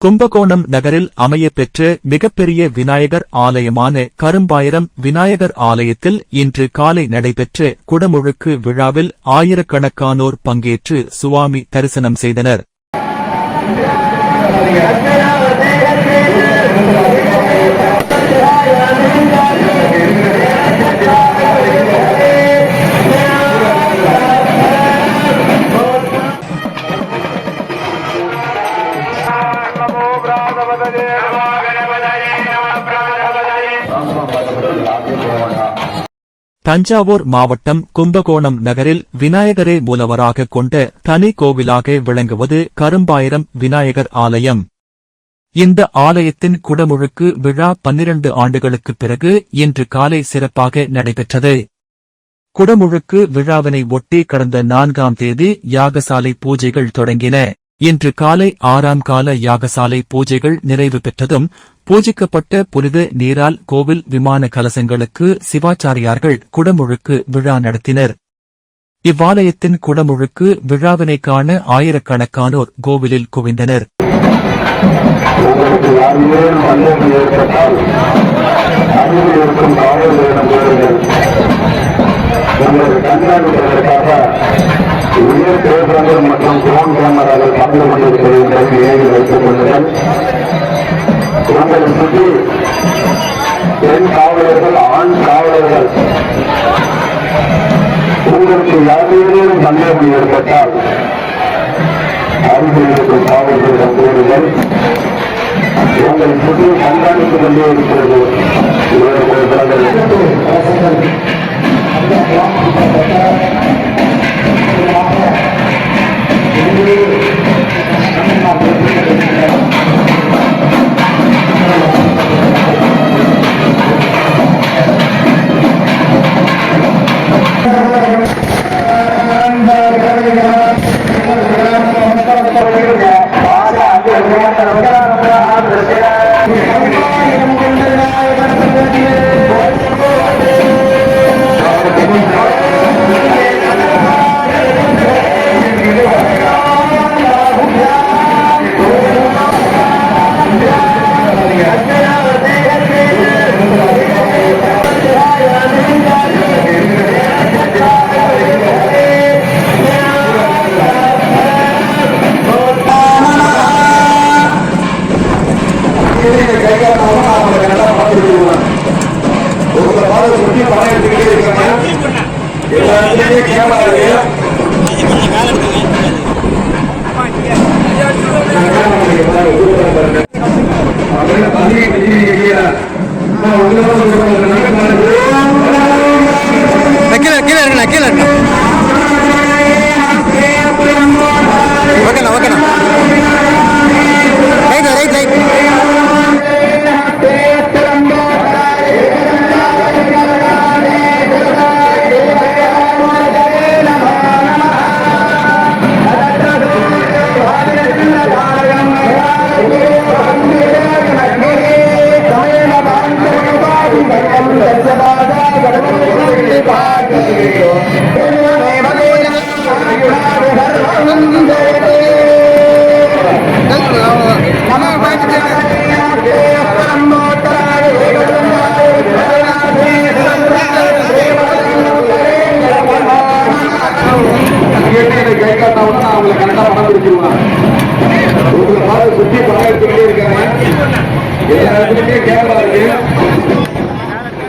கும்பகோணம் நகரில் அமையப்பெற்ற மிகப்பெரிய விநாயகர் ஆலயமான கரும்பாயிரம் விநாயகர் ஆலயத்தில் இன்று காலை நடைபெற்ற குடமுழுக்கு விழாவில் ஆயிரக்கணக்கானோர் பங்கேற்று சுவாமி தரிசனம் செய்தனர். தஞ்சாவூர் மாவட்டம் கும்பகோணம் நகரில் விநாயகரை மூலவராக கொண்ட தனி கோவிலாக விளங்குவது கரும்பாயிரம் விநாயகர் ஆலயம். இந்த ஆலயத்தின் குடமுழுக்கு விழா பன்னிரண்டு ஆண்டுகளுக்குப் பிறகு இன்று காலை சிறப்பாக நடைபெற்றது. குடமுழுக்கு விழாவினை ஒட்டி கடந்த நான்காம் தேதி யாகசாலை பூஜைகள் தொடங்கின. இன்று காலை ஆறாம் கால யாகசாலை பூஜைகள் நிறைவு பெற்றதும் பூஜிக்கப்பட்ட புனித நீரால் கோவில் விமான கலசங்களுக்கு சிவாச்சாரியார்கள் குடமுழுக்கு விழா நடத்தினர். இவ்வாலயத்தின் குடமுழுக்கு விழாவினை காண ஆயிரக்கணக்கானோர் கோவிலில் குவிந்தனர். ஏற்பட்டால் இருக்கும் உயர் பேப்பரங்கள் மற்றும் ட்ரோன் கேமராக்கள் பறந்து கொண்டிருக்கிறது என்பதை வைத்துக் கொள்ளுங்கள். உங்களை சுற்றி பெண் காவலர்கள் ஆண் காவலர்கள். உங்களுக்கு யாரேனும் சந்தேகம் ஏற்பட்டால் அருகில் இருக்கும் காவல்களிடம் கூறுங்கள். உங்களை சுற்றி கண்காணித்துக் கொண்டே இருக்கிறது. இவர்கள் பார்த்து சொல்றேன். கீழே கீழே கீழே இருக்கா சுத்தி எடுத்துக்கிட்டே இருக்காங்க எல்லா இடத்துலயுமே கேமரா இருக்கு.